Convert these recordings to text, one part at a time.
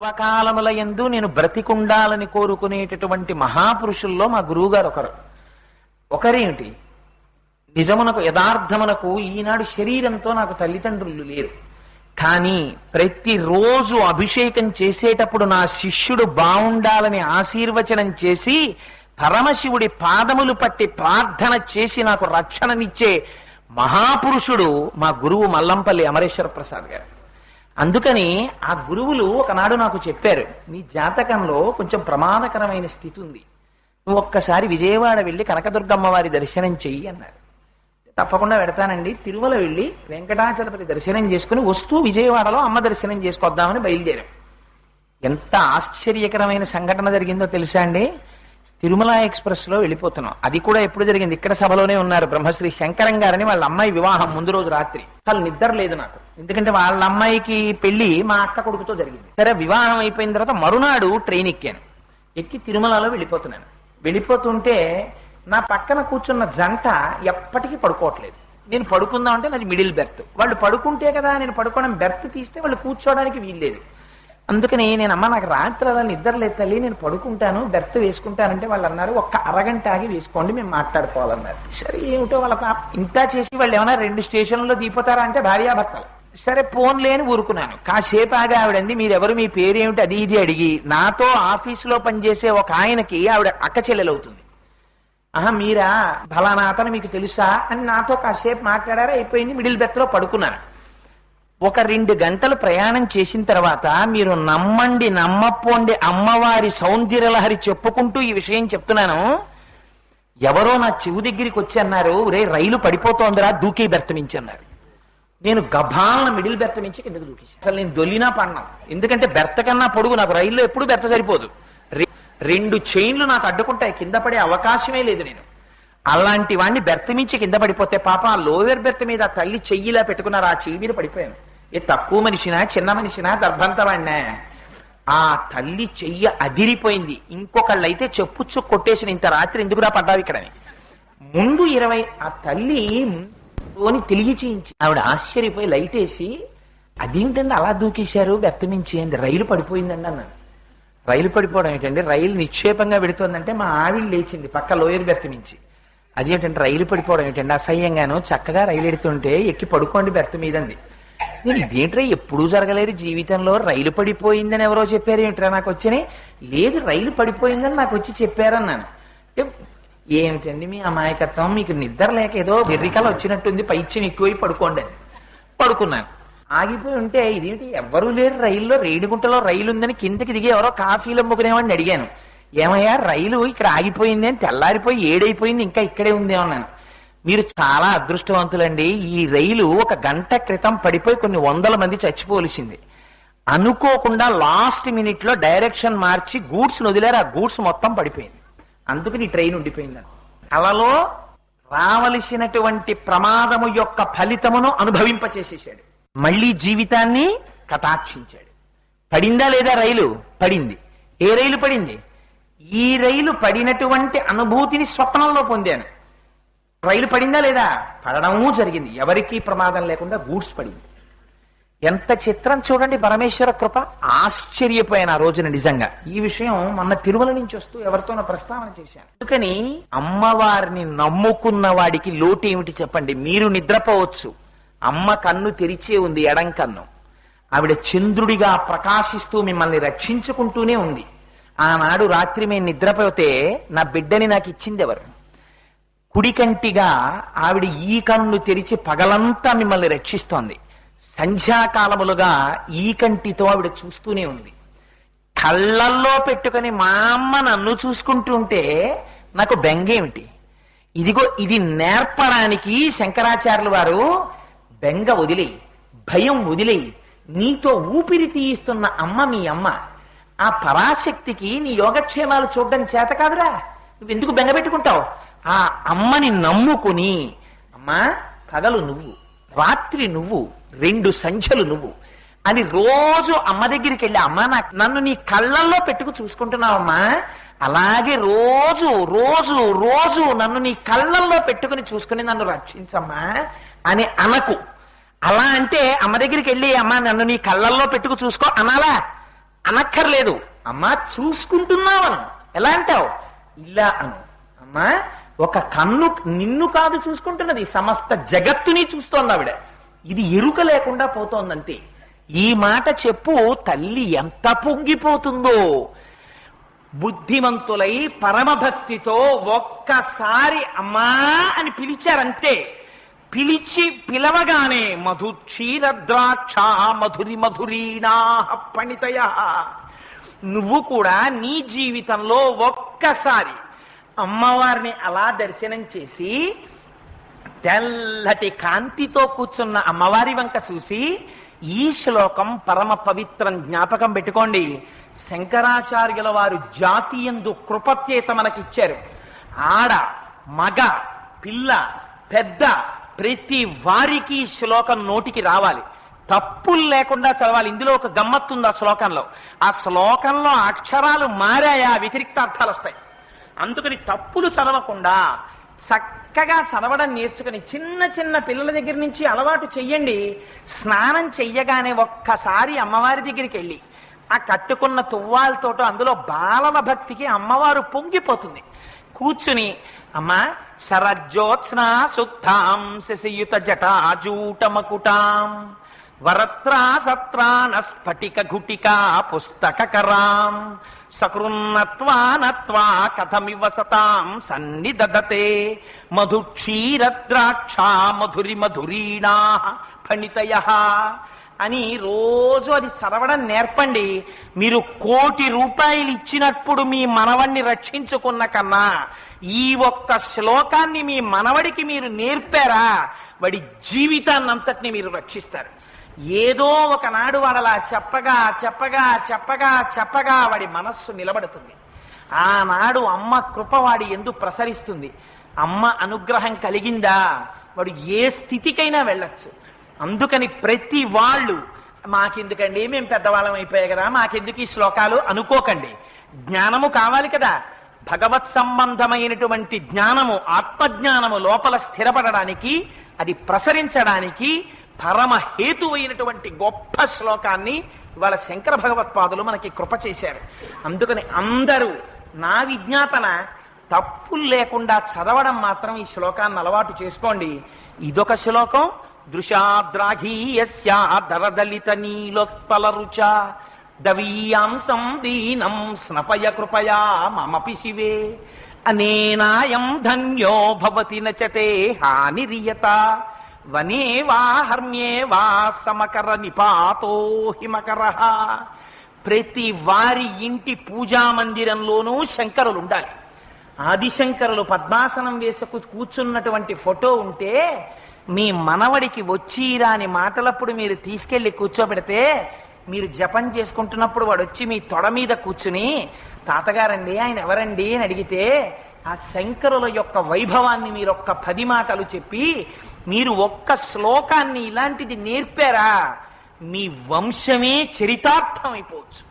సర్వకాలముల యందు నేను బ్రతికుండాలని కోరుకునేటటువంటి మహాపురుషుల్లో మా గురువుగారు ఒకరు. ఒకరేమిటి? నిజమునకు యథార్థమునకు ఈనాడు శరీరంతో నాకు తల్లిదండ్రులు లేరు. కానీ ప్రతిరోజు అభిషేకం చేసేటప్పుడు నా శిష్యుడు బాగుండాలని ఆశీర్వచనం చేసి పరమశివుడి పాదములు పట్టి ప్రార్థన చేసి నాకు రక్షణనిచ్చే మహాపురుషుడు మా గురువు మల్లంపల్లి అమరేశ్వర ప్రసాద్ గారు. అందుకని ఆ గురువులు ఒకనాడు నాకు చెప్పారు నీ జాతకంలో కొంచెం ప్రమాదకరమైన స్థితి ఉంది. నువ్వు ఒక్కసారి విజయవాడ వెళ్ళి కనకదుర్గమ్మ వారి దర్శనం చెయ్యి అన్నారు. తప్పకుండా పెడతానండి. తిరుమల వెళ్ళి వెంకటాచలపతి దర్శనం చేసుకుని వస్తూ విజయవాడలో అమ్మ దర్శనం చేసుకొద్దామని బయలుదేరాం. ఎంత ఆశ్చర్యకరమైన సంఘటన జరిగిందో తెలుసా అండి? తిరుమల ఎక్స్ప్రెస్లో వెళ్ళిపోతున్నాం. అది కూడా ఎప్పుడు జరిగింది? ఇక్కడ సభలోనే ఉన్నారు బ్రహ్మశ్రీ శంకరం గారని వాళ్ళ అమ్మాయి వివాహం ముందు రోజు రాత్రి. అసలు నిద్ర లేదు నాకు. ఎందుకంటే వాళ్ళ అమ్మాయికి పెళ్ళి మా అక్క కొడుకుతో జరిగింది. సరే వివాహం అయిపోయిన తర్వాత మరునాడు ట్రైన్ ఎక్కాను. ఎక్కి తిరుమలలో వెళ్ళిపోతున్నాను. వెళ్ళిపోతుంటే నా పక్కన కూర్చున్న జంట ఎప్పటికీ పడుకోవట్లేదు. నేను పడుకుందాం అంటే నాది మిడిల్ బెర్త్ వాళ్ళు పడుకుంటే కదా నేను పడుకోవడం బెర్త్ తీస్తే వాళ్ళు కూర్చోవడానికి వీల్లేదు. అందుకని నేను అమ్మ నాకు రాత్రి అలా నిద్ర లేదు తల్లి నేను పడుకుంటాను బెర్త్ వేసుకుంటానంటే వాళ్ళు అన్నారు ఒక్క అరగంట ఆగి వేసుకోండి మేము మాట్లాడుకోవాలన్నారు. సరే ఏమిటో వాళ్ళ పాప ఇంత చేసి వాళ్ళు ఏమైనా రెండు స్టేషన్లో దిగిపోతారా అంటే భార్యాభర్తలు. సరే ఫోన్ అని ఊరుకున్నాను. కాసేపు ఆగా ఆవిడంది మీరెవరు మీ పేరేమిటి అది ఇది అడిగి నాతో ఆఫీసులో పనిచేసే ఒక ఆయనకి ఆవిడ అక్క చెల్లెలవుతుంది. ఆహా మీరా? ఫలానా అతను మీకు తెలుసా? అని నాతో కాసేపు మాట్లాడారా అయిపోయింది మిడిల్ బెత్లో పడుకున్నాను. ఒక రెండు గంటలు ప్రయాణం చేసిన తర్వాత మీరు నమ్మండి నమ్మపోండి అమ్మవారి సౌందర్యలహరి చెప్పుకుంటూ ఈ విషయం చెప్తున్నాను. ఎవరో నా చెవు దగ్గరికి వచ్చి అన్నారు రే రైలు పడిపోతోందిరా దూకే బెర్తమించి అన్నారు. నేను గభాలన మిడిల్ బెర్త మించి కిందకు దూకేశాను అసలు నేను దొల్లినా పడినా ఎందుకంటే బెర్త కన్నా పొడుగు నాకు రైల్లో ఎప్పుడు బెర్త సరిపోదు. రెండు చైన్లు నాకు అడ్డుకుంటాయి కింద పడే అవకాశమే లేదు నేను. అలాంటి వాడిని బెర్త మించి కింద పడిపోతే పాప ఆ లోయర్ బెర్త్ మీద ఆ తల్లి చెయ్యిలా పెట్టుకున్నారు ఆ చెయ్యి మీద పడిపోయాను. ఏ తక్కువ మనిషినా చిన్న మనిషినా దర్భంత వాడినా ఆ తల్లి చెయ్యి అదిరిపోయింది. ఇంకొకళ్ళైతే చెప్పుచ్చు కొట్టేసిన ఇంత రాత్రి ఎందుకురా పడ్డావు ఇక్కడని. ముందు ఇరవై ఆ తల్లి అని తెలియ చేయించి ఆవిడ ఆశ్చర్యపోయి లైట్ వేసి అదేంటండి అలా దూకేశారు? బెత్తమించి అండి రైలు పడిపోయిందండి అన్నాను. రైలు పడిపోవడం ఏంటండి? రైలు నిక్షేపంగా పెడుతోందంటే మా ఆవిడ లేచింది పక్క లోయర్ బెర్తమించి అదేంటంటే రైలు పడిపోవడం ఏంటండి? అసహ్యంగాను చక్కగా రైలు ఎడుతుంటే ఎక్కి పడుకోండి బెర్త్ మీదంది నేను ఇదేంట్రా? ఎప్పుడూ జరగలేదు జీవితంలో. రైలు పడిపోయిందని ఎవరో చెప్పారు ఏంట్రా నాకు వచ్చని? లేదు రైలు పడిపోయిందని నాకు వచ్చి చెప్పారన్నాను. ఏమిటండి మీ అమాయకత్వం? మీకు నిద్ర లేక ఏదో వెర్రికల వచ్చినట్టుంది పైచ్యం ఎక్కువై పడుకోండి. అని పడుకున్నాను. ఆగిపోయి ఉంటే ఇదేంటి ఎవ్వరూ లేరు రైల్లో రేణిగుంటలో రైలు ఉందని కిందకి దిగి ఎవరో కాఫీలు అమ్ముకునేవాడిని అడిగాను. ఏమయ్యా రైలు ఇక్కడ ఆగిపోయింది అని తెల్లారిపోయి ఏడైపోయింది ఇంకా ఇక్కడే ఉంది అన్నాను. మీరు చాలా అదృష్టవంతులండి. ఈ రైలు ఒక గంట క్రితం పడిపోయి కొన్ని వందల మంది చచ్చిపోవలసింది. అనుకోకుండా లాస్ట్ మినిట్లో డైరెక్షన్ మార్చి గూడ్స్ వదిలేరు. ఆ గూడ్స్ మొత్తం పడిపోయింది. అందుకని నీ ట్రైన్ ఉండిపోయింది కలలో రావలసినటువంటి ప్రమాదము యొక్క ఫలితమును అనుభవింపచేసేసాడు మళ్ళీ జీవితాన్ని కటాక్షించాడు. పడిందా లేదా రైలు? పడింది. ఏ రైలు పడింది? ఈ రైలు పడినటువంటి అనుభూతిని స్వప్నంలో పొందాను. రైలు పడిందా లేదా? పడడము జరిగింది. ఎవరికీ ప్రమాదం లేకుండా గూడ్స్ పడింది. ఎంత చిత్రం చూడండి పరమేశ్వర కృప. ఆశ్చర్యపోయిన ఆ రోజున నిజంగా. ఈ విషయం మొన్న తిరుమల నుంచి వస్తూ ఎవరితోనో ప్రస్తావన చేశాను. అందుకని అమ్మవారిని నమ్ముకున్న వాడికి లోటు ఏమిటి చెప్పండి? మీరు నిద్రపోవచ్చు. అమ్మ కన్ను తెరిచే ఉంది ఎడం కన్ను. ఆవిడ చంద్రుడిగా ప్రకాశిస్తూ మిమ్మల్ని రక్షించుకుంటూనే ఉంది. ఆనాడు రాత్రి మేము నిద్రపోతే నా బిడ్డని నాకు ఇచ్చింది ఎవరు కుడికంటిగా ఆవిడ ఈ కన్ను తెరిచి పగలంతా మిమ్మల్ని రక్షిస్తోంది. సంధ్యాకాలములుగా ఈ కంటితో ఆవిడ చూస్తూనే ఉంది. కళ్ళల్లో పెట్టుకొని మా అమ్మ నన్ను చూసుకుంటూ ఉంటే నాకు బెంగేమిటి? ఇదిగో ఇది నేర్పడానికి శంకరాచార్యులు వారు బెంగ వదిలేయి భయం వదిలేయి. నీతో ఊపిరి తీయిస్తున్న అమ్మ మీ అమ్మ. ఆ పరాశక్తికి నీ యోగక్షేమాలు చూడడం చేత కాదురా. నువ్వు ఎందుకు బెంగ పెట్టుకుంటావు? ఆ అమ్మని నమ్ముకుని అమ్మా పగలు నువ్వు. రాత్రి నువ్వు రెండు సంఖ్యలు నువ్వు అని రోజు అమ్మ దగ్గరికి వెళ్ళి అమ్మ నాకు నన్ను నీ కళ్ళల్లో పెట్టుకు చూసుకుంటున్నావమ్మా. అలాగే రోజు రోజు రోజు నన్ను నీ కళ్ళల్లో పెట్టుకుని చూసుకుని నన్ను రక్షించమ్మా అని అనకు. అలా అంటే అమ్మ దగ్గరికి వెళ్ళి అమ్మ నన్ను నీ కళ్ళల్లో పెట్టుకు చూసుకో అనాలా? అనక్కర్లేదు. అమ్మా చూసుకుంటున్నావను. ఎలా అంటావు? ఇలా అను. అమ్మా ఒక కన్ను నిన్ను కాదు చూసుకుంటున్నది సమస్త జగత్తుని చూస్తోంది ఆవిడ. ఇది ఎరుక లేకుండా పోతోందంతే. ఈ మాట చెప్పు తల్లి ఎంత పొంగిపోతుందో. బుద్ధిమంతులై పరమభక్తితో ఒక్కసారి అమ్మా అని పిలిచారంతే పిలిచి పిలవగానే మధు క్షీరద్రాక్ష మధురి మధురీణా పణితయ. నువ్వు కూడా నీ జీవితంలో ఒక్కసారి అమ్మవారిని అలా దర్శనం చేసి తెల్లటి కాంతితో కూర్చున్న అమ్మవారి వంక చూసి ఈ శ్లోకం పరమ పవిత్రం జ్ఞాపకం పెట్టుకోండి. శంకరాచార్యుల వారు జాతీయందు కృపత్యేత మనకిచ్చారు. ఆడ మగ పిల్ల పెద్ద ప్రతి వారికి శ్లోకం నోటికి రావాలి. తప్పులు లేకుండా చదవాలి. ఇందులో ఒక గమ్మత్తుంది ఆ శ్లోకంలో. ఆ శ్లోకంలో అక్షరాలు మారాయా? వ్యతిరిక్త అర్థాలు వస్తాయి అందుకని తప్పులు చదవకుండా చక్కగా చదవడం నేర్చుకుని చిన్న చిన్న పిల్లల దగ్గర నుంచి అలవాటు చెయ్యండి. స్నానం చెయ్యగానే ఒక్కసారి అమ్మవారి దగ్గరికి వెళ్ళి ఆ కట్టుకున్న తువ్వాలతోటో అందులో బాలల భక్తికి అమ్మవారు పొంగిపోతుంది. కూర్చుని అమ్మా శరజ్యోత్స్నా శుద్ధాం శశియుత జటాజూటమకుటాం. వరత్రా స్ఫటిక ఘుటికా పుస్తకరాం సకృన్నత్వానత్వా కథమివ సతాం సన్నిదదతే. మధుక్షీరద్రాక్ష మధురి మధురీణా ఫణితయ. అని రోజు అది చదవడం నేర్పండి. మీరు కోటి రూపాయలు ఇచ్చినప్పుడు మీ మనవణ్ణి రక్షించుకున్న కన్నా ఈ ఒక్క శ్లోకాన్ని మీ మనవడికి మీరు నేర్పారా? వాడి జీవితాన్నంతటిని మీరు రక్షిస్తారు. ఏదో ఒకనాడు వాడలా చెప్పగా చెప్పగా చెప్పగా చెప్పగా వాడి మనస్సు నిలబడుతుంది. ఆనాడు అమ్మ కృప వాడి ఎందు ప్రసరిస్తుంది. అమ్మ అనుగ్రహం కలిగిందా? వాడు ఏ స్థితికైనా వెళ్ళచ్చు. అందుకని ప్రతి వాళ్ళు మాకెందుకండి? మేము పెద్దవాళ్ళం అయిపోయాయి కదా మాకెందుకు ఈ శ్లోకాలు? అనుకోకండి. జ్ఞానము కావాలి కదా. భగవత్ సంబంధమైనటువంటి జ్ఞానము ఆత్మజ్ఞానము లోపల స్థిరపడడానికి అది ప్రసరించడానికి పరమహేతువైనటువంటి గొప్ప శ్లోకాన్ని ఇవాళ శంకర భగవత్పాదులు మనకి కృప చేశారు. అందుకని అందరూ నా విజ్ఞాపన తప్పులు లేకుండా చదవడం మాత్రం ఈ శ్లోకాన్ని అలవాటు చేసుకోండి. ఇదొక శ్లోకం. దృశాద్రాఘీయస్యా నీలోత్పల రుచ. దవీయాంసం దీనం స్నపయ కృపయా మమపి శివే. అనేనాయం ధన్యో భవతి నచతే హానిరియత వనే వా హర్మ్యే వా సమకర నిపాతో హిమకర. ప్రతి వారి ఇంటి పూజా మందిరంలోనూ శంకరులు ఉండాలి ఆదిశంకరులు పద్మాసనం వేసుకు కూర్చున్నటువంటి ఫోటో ఉంటే మీ మనవడికి వచ్చి రాని మాటలప్పుడు మీరు తీసుకెళ్ళి కూర్చోబెడితే మీరు జపం చేసుకుంటున్నప్పుడు వాడు వచ్చి మీ తొడ మీద కూర్చుని తాతగారండి ఆయన ఎవరండి? అని అడిగితే ఆ శంకరుల యొక్క వైభవాన్ని మీరు ఒక్క పది మాటలు చెప్పి మీరు ఒక్క శ్లోకాన్ని ఇలాంటిది నేర్పారా? మీ వంశమే చరితార్థం అయిపోవచ్చు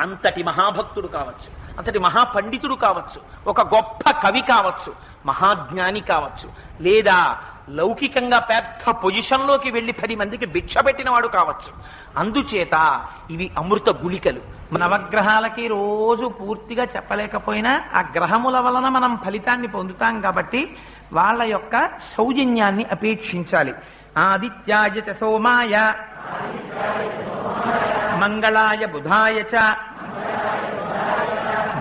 అంతటి మహాభక్తుడు కావచ్చు అంతటి మహాపండితుడు కావచ్చు ఒక గొప్ప కవి కావచ్చు మహాజ్ఞాని కావచ్చు లేదా లౌకికంగా పెద్ద పొజిషన్లోకి వెళ్ళి పది మందికి భిక్ష పెట్టినవాడు కావచ్చు. అందుచేత ఇవి అమృత గుళికలు. నవగ్రహాలకి రోజు పూర్తిగా చెప్పలేకపోయినా ఆ గ్రహముల వలన మనం ఫలితాన్ని పొందుతాం కాబట్టి వాళ్ళ యొక్క సౌజన్యాన్ని అపేక్షించాలి. ఆదిత్యాయ చ సోమాయ. మంగళాయ బుధాయ చ.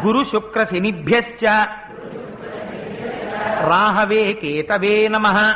గురు శుక్ర శనిభ్యశ్చ. రాహవే కేతవే నమ.